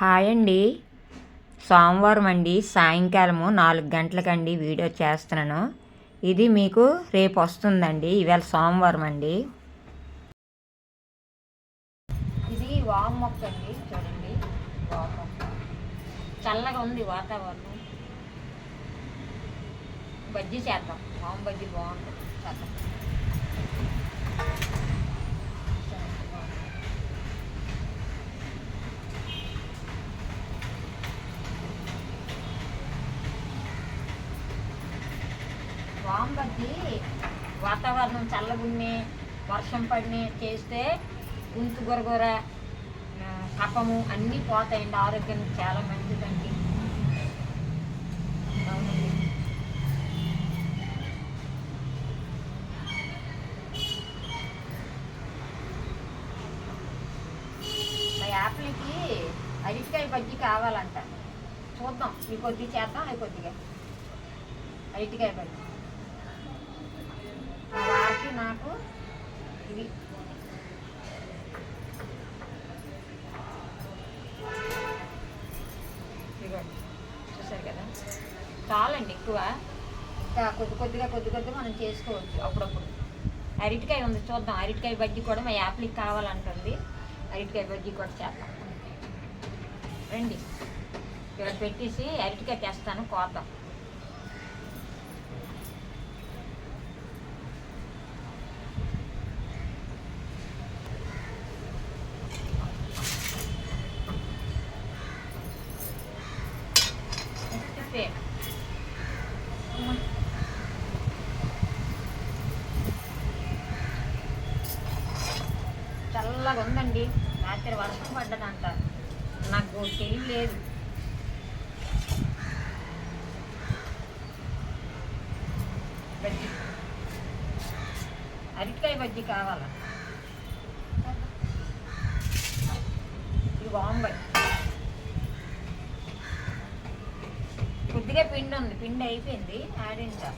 Hi అండి. సోమవారం అండి. సాయంకాలము నాలుగు గంటలకండి వీడియో చేస్తున్నాను. ఇది మీకు రేపు వస్తుందండి. ఇవాళ సోమవారం అండి. ఇది వామ్ మొక్క అండి. చూడండి. చల్లగా ఉంది వాతావరణం. బజ్జీ చేద్దాం. వామ్ బజ్జీ బాగుంటుంది. చేద్దాం వామ్ బజ్జీ వాతావరణం చల్లగున్నే వర్షం పడినే చేస్తే గుంతు గొరగొర కపము అన్నీ పోతాయండి. ఆరోగ్యానికి చాలా మంచిదండి. అవునండి యాపిల్కి అరటికాయ బజ్జి కావాలంట. చూద్దాం. ఈ కొద్ది చేద్దాం ఈ కొద్దిగా అరటికాయ బజ్జి. మా నాకు ఇది ఇదిగోండి చూసారు కదా? చాలండి ఎక్కువ. ఇంకా కొద్ది కొద్దిగా కొద్ది కొద్దిగా మనం చేసుకోవచ్చు అప్పుడప్పుడు. అరటికాయ ఉంది చూద్దాం. అరటికాయ బజ్జీ కూడా మా యాప్లకి కావాలంటుంది. అరటికాయ బజ్జీ కూడా చేద్దాం. రండి. ఇక్కడ పెట్టేసి అరటికాయ తెస్తాను కోద్దాం తిప్పే అమ్మ. చల్లగా రాత్రి వర్షం పడ్డదంట. నాకు తెలియలేదు. బజ్జీ. అరటికాయ బజ్జీ కావాలా? ఇది బాగుంది కొద్దిగా పిండి ఉంది. పిండి అయిపోయింది. ఆడించా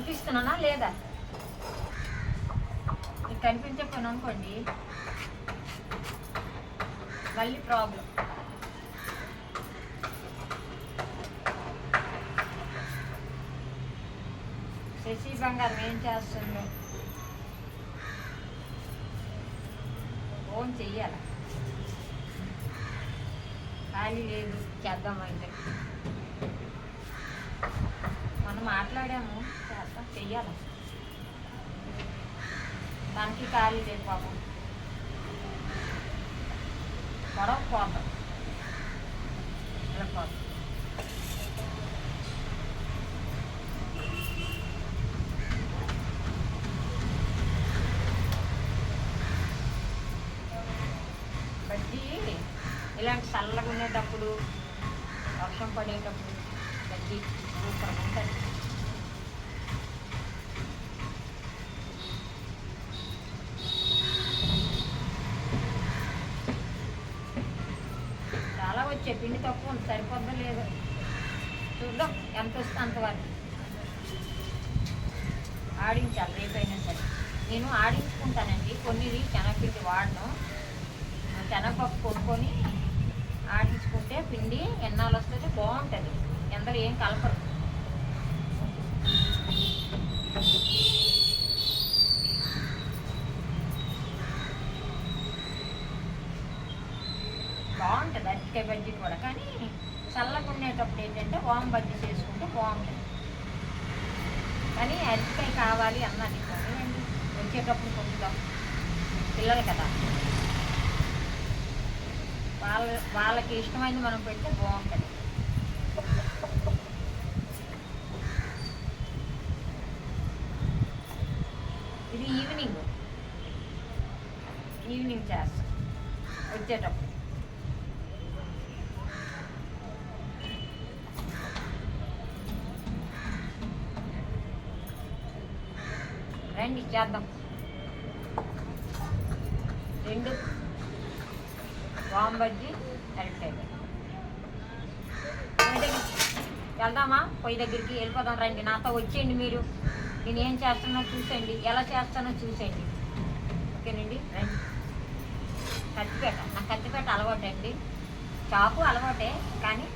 కనిపిస్తున్నానా లేదా? మీకు కనిపించకపోయినా అనుకోండి. మళ్ళీ ప్రాబ్లం శశి బంగారం ఏం చేస్తుందో? ఫోన్ చెయ్యాల? ఖాళీ లేదు చేద్దాం మాట్లాడాము. చేస్తా. చెయ్యాలి? దానికి ఖాళీ లేదు పాపం. గొడవ పోద్దాం. ఇలా బజ్జీ ఇలాంటి చల్లగా ఉండేటప్పుడు వర్షం పడేటప్పుడు బజ్జీ సూపర్ ఉంటుంది. సరిపోద్దా లేదు చూద్దాం ఎంత వస్తుంది అంతవరకు ఆడించాలి రేపైనా సరే. నేను ఆడించుకుంటానండి. కొన్ని శనగపిండి వాడను. శనగపప్పు కొనుక్కొని ఆడించుకుంటే పిండి ఎన్నాళ్ళు వస్తుంది బాగుంటుంది. ఎందరు ఏం కలపరు. బాగుంటుంది అరటికాయ బజ్జీ కూడా. కానీ చల్లగా ఉండేటప్పుడు ఏంటంటే వామ్ బజ్జీ చేసుకుంటే బాగుంటుంది. కానీ అరటికాయ కావాలి అన్నది కొనివ్వండి వచ్చేటప్పుడు కొంచెం పిల్లలు కదా. వాళ్ళ వాళ్ళకి ఇష్టమైంది మనం పెడితే బాగుంటుంది. ఇది ఈవినింగ్. ఈవినింగ్ చేస్తాం. వచ్చేటప్పుడు. రండి చేద్దాం. రెండు. వామ్ బజ్జీ వెళ్దామా? పొయ్యి దగ్గరికి వెళ్ళిపోదాం రండి. నాతో వచ్చేయండి మీరు. నేను ఏం చేస్తానో చూసేయండి. ఎలా చేస్తానో చూసేయండి. ఓకేనండి? రండి. కత్తిపేట. నాకు కత్తిపేట అలవాటండి. చాకు అలవాటే కానీ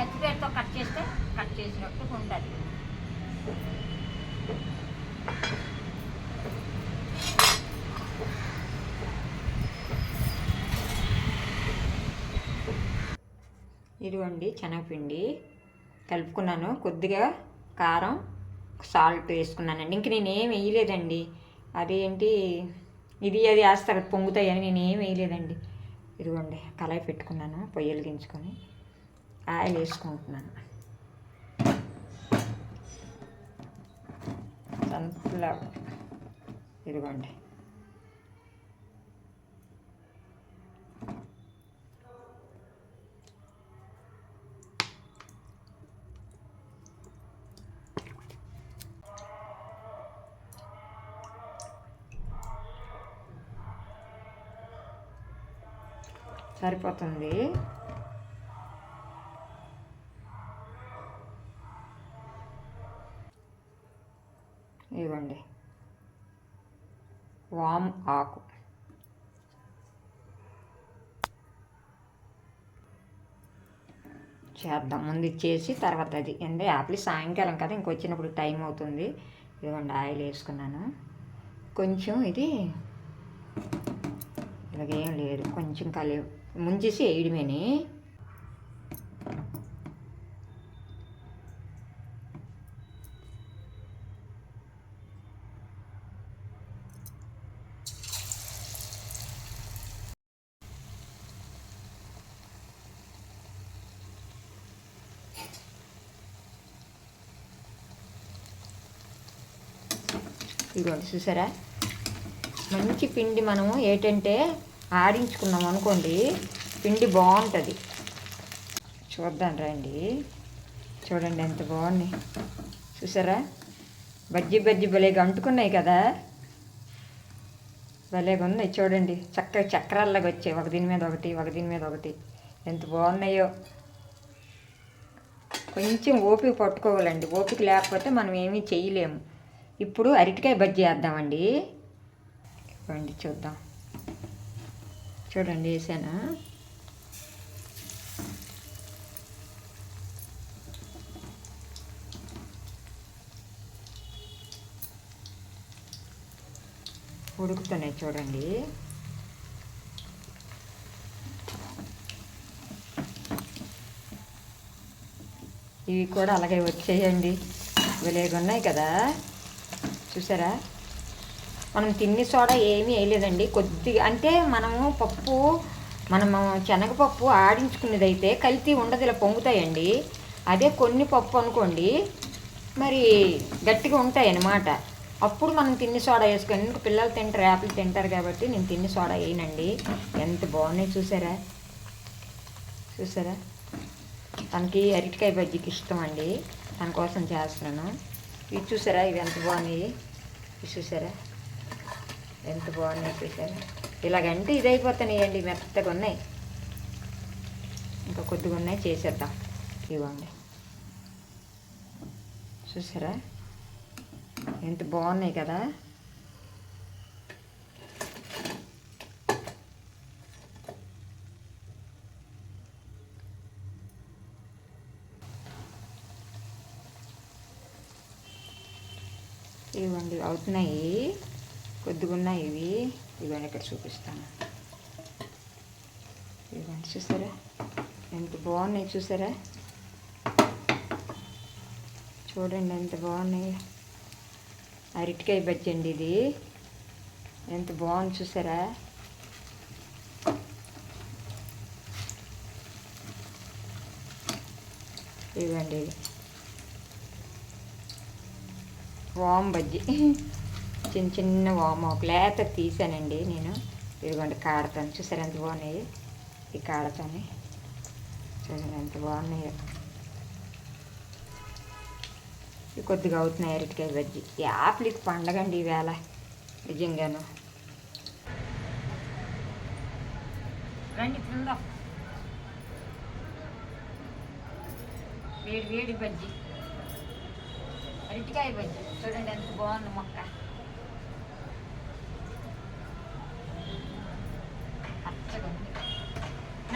కత్తిపేటతో కట్ చేస్తే కట్ చేసినట్టు ఉంటుంది. ఇదిగోండి శనగపిండి కలుపుకున్నాను. కొద్దిగా కారం సాల్ట్ వేసుకున్నానండి. ఇంక నేను వేయలేదండి. అదేంటి ఇది అది వేస్తారు పొంగుతాయని నేను ఏం వేయలేదండి. ఇదిగోండి కళాయి పెట్టుకున్నాను పొయ్యలు వెలిగించుకొని ఆయిల్ వేసుకుంటున్నాను. సన్ఫ్లవర్. ఇదిగోండి. సరిపోతుంది. ఇవ్వండి. వామ్ ఆకు. చేద్దాం. ముందు ఇచ్చేసి తర్వాత అది. అంటే యాపిల్ సాయంకాలం కదా ఇంకొచ్చినప్పుడు టైం అవుతుంది. ఇదిగోండి ఆయిల్ వేసుకున్నాను. కొంచెం ఇది ఇలాగేం లేదు కొంచెం కలి ముంచేసి వేయడమేని. ఇదిగోండి చూసారా? మంచి పిండి మనము ఏంటంటే ఆడించుకున్నాం అనుకోండి పిండి బాగుంటుంది. చూద్దాం రండి. చూడండి ఎంత బాగున్నాయి. చూసారా? బజ్జీ బజ్జీ భలేగా అంటుకున్నాయి కదా. భలేగా ఉన్నాయి చూడండి. చక్కగా చక్రాల్లాగా వచ్చాయి. ఒక దీని మీద ఒకటి ఒక దీని మీద ఒకటి. ఎంత బాగున్నాయో. కొంచెం ఓపిక పట్టుకోవాలండి. ఓపిక లేకపోతే మనం ఏమీ చేయలేము. ఇప్పుడు అరటికాయ బజ్జీ వేద్దామండి. రండి చూద్దాం. చూడండి వేసానా? ఉడుకుతున్నాయి చూడండి. ఇవి కూడా అలాగే వచ్చేయండి. విలేగా ఉన్నాయి కదా? చూసారా? మనం తిన్ని సోడా ఏమీ వేయలేదండి. కొద్దిగా అంటే మనము పప్పు మనము శనగపప్పు ఆడించుకునేది అయితే కల్తీ ఉండదు ఇలా పొంగుతాయండి. అదే కొన్ని పప్పు అనుకోండి మరి గట్టిగా ఉంటాయి అన్నమాట అప్పుడు మనం తిన్ని సోడా వేసుకొని ఇంకా పిల్లలు తింటారు యాపిల్ తింటారు కాబట్టి నేను తిన్ని సోడా వేయనండి. ఎంత బాగున్నాయి చూసారా? చూసారా? తనకి అరటికాయ బజ్జీకి ఇష్టం అండి. తన కోసం చేస్తున్నాను. ఇది చూసారా? ఇవి ఎంత బాగున్నాయి? ఇవి చూసారా? ఎంత బాగున్నాయి చూసారా ఇలాగంటే ఇది అయిపోతున్నాయండి మెత్తగా ఉన్నాయి. ఇంకా కొద్దిగా ఉన్నాయి చేసేద్దాం. ఇవ్వండి. చూసారా? ఎంత బాగున్నాయి కదా? ఇవ్వండి అవుతున్నాయి. కొద్దిగా ఉన్నాయి ఇవి. ఇవన్నీ ఇక్కడ చూపిస్తాను. ఇవన్నీ చూసారా? ఎంత బాగున్నాయి చూసారా? చూడండి ఎంత బాగున్నాయి. అరటికాయ బజ్జి అండి ఇది. ఎంత బాగుంది చూసారా? ఇవ్వండి ఇది. వామ్ బజ్జి. చిన్న చిన్న వామోక్ లేత తీసానండి నేను. ఇదిగోండి కాడతాను. చూసారు ఎంత బాగున్నాయి? ఈ కాడతాను. చూడండి ఎంత బాగున్నాయో. ఇవి కొద్దిగా అవుతున్నాయి అరటికాయ బజ్జి. యాప్లికి పండగండి ఈవేళ నిజంగాను. రండి తిందాం. వేడి వేడి బజ్జి. అరటికాయ బజ్జి. చూడండి ఎంత బాగుంది మొక్క.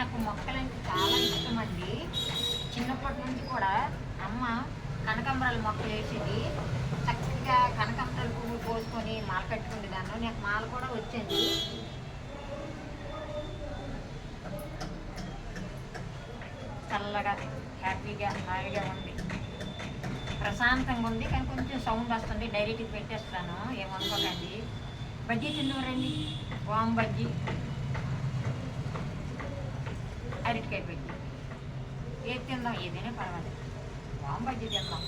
నాకు మొక్కలంటే చాలా ఇష్టం అండి చిన్నప్పటి నుంచి కూడా అమ్మ కనకాంబరాలు మొక్కలు వేసేది. చక్కగా కనకాంబరాలు పువ్వు కోసుకొని మాల కట్టుకునేదాన్ని నాకు మాల కూడా వచ్చింది. చల్లగా హ్యాపీగా హాయిగా ఉంది ప్రశాంతంగా ఉంది కానీ కొంచెం సౌండ్ వస్తుంది. డైరెక్ట్గా పెట్టేస్తాను. ఏమనుకోకండి బజ్జీ తిందువరండి వామ్ బజ్జీ. అరటికాయ పెట్టి. ఏది తిందాం? ఏదైనా పర్వాలేదు. వామ్ తిందాం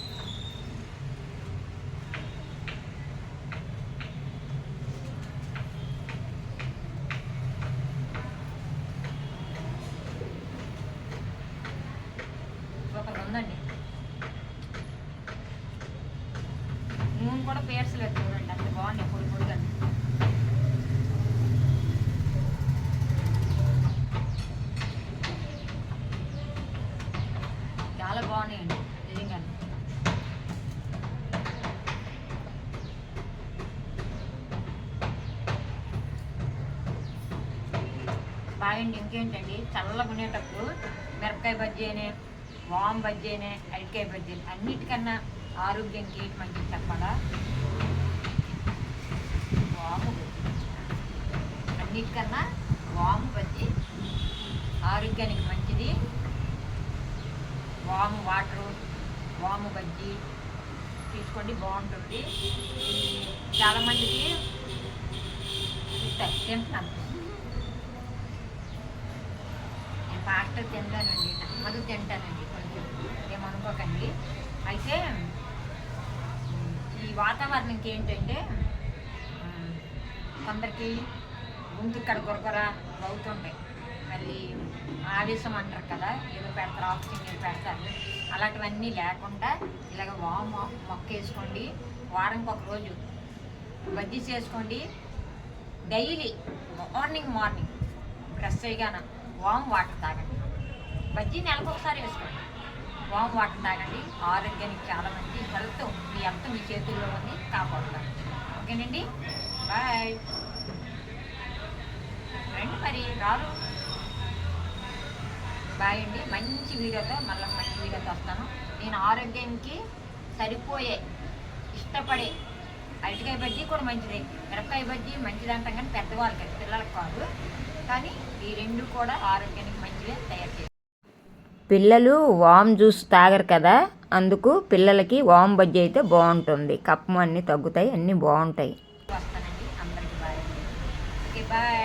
సూపర్ ఉందండి నూనె కూడా పేర్చలేదు చూడండి అంత బాగుంది పొడి పొడిగా చాలా బాగున్నాయండి. నిజంగా బాగండి ఇంకేంటండి? చల్లకునేటప్పుడు మిరపకాయ బజ్జీ అనే వామ్ బజ్జీ అనే అరటికాయ బజ్జీ అన్నిటికన్నా ఆరోగ్యానికి మంచిది చెప్పాలా? వాము అన్నిటికన్నా వాము బజ్జీ ఆరోగ్యానికి మంచిది. వాము వాటరు వాము బజ్జీ తీసుకోండి బాగుంటుంది. చాలామందికి ఇస్తారు తింటున్నాను నేను పాస్టర్ తింటానండి. నెమ్మది తింటానండి. కొంచెం ఏమనుకోకండి. అయితే ఈ వాతావరణంకి ఏంటంటే కొందరికి గొంతు ఇక్కడ గొరగొర అవుతుంటాయి. మళ్ళీ ఆవేశం అంటారు కదా ఏదో పెడతారు ఆక్సిజన్ ఏదో పెడతారు. అలాంటివన్నీ లేకుండా ఇలాగ వామ్ మొక్క వేసుకోండి వారానికి ఒక రోజు బజ్జీ చేసుకోండి. డైలీ మార్నింగ్ మార్నింగ్ బ్రష్ చేయగానే వామ్ వాటర్ తాగండి. బజ్జీ నెలకు ఒకసారి వేసుకోండి. వామ్ వాటర్ తాగండి. ఆరోగ్యానికి చాలా మంచి హెల్త్ మీ హెల్త్ మీ చేతుల్లో ఉంది కాపాడుతారు. ఓకేనండి? బాయ్ రండి మరి రారు. బాయ్ అండి. మంచి వీడియోతో మళ్ళీ మంచి వీడియోతో వస్తాను. నేను ఆరోగ్యానికి సరిపోయే ఇష్టపడే అరటికాయ బజ్జీ కూడా మంచిది. మిరపకాయ బజ్జీ మంచిది అంటాం కానీ పెద్దవాళ్ళకి పిల్లలకు కాదు. కానీ ఈ రెండు కూడా ఆరోగ్యానికి మంచివే తయారు చేసి పిల్లలు వామ్ జ్యూస్ తాగరు కదా అందుకు పిల్లలకి వామ్ బజ్జీ అయితే బాగుంటుంది. కప్పం అన్నీ తగ్గుతాయి అన్నీ బాగుంటాయి. వస్తానండి. అందరికీ బాయ్ ఓకే బాయ్.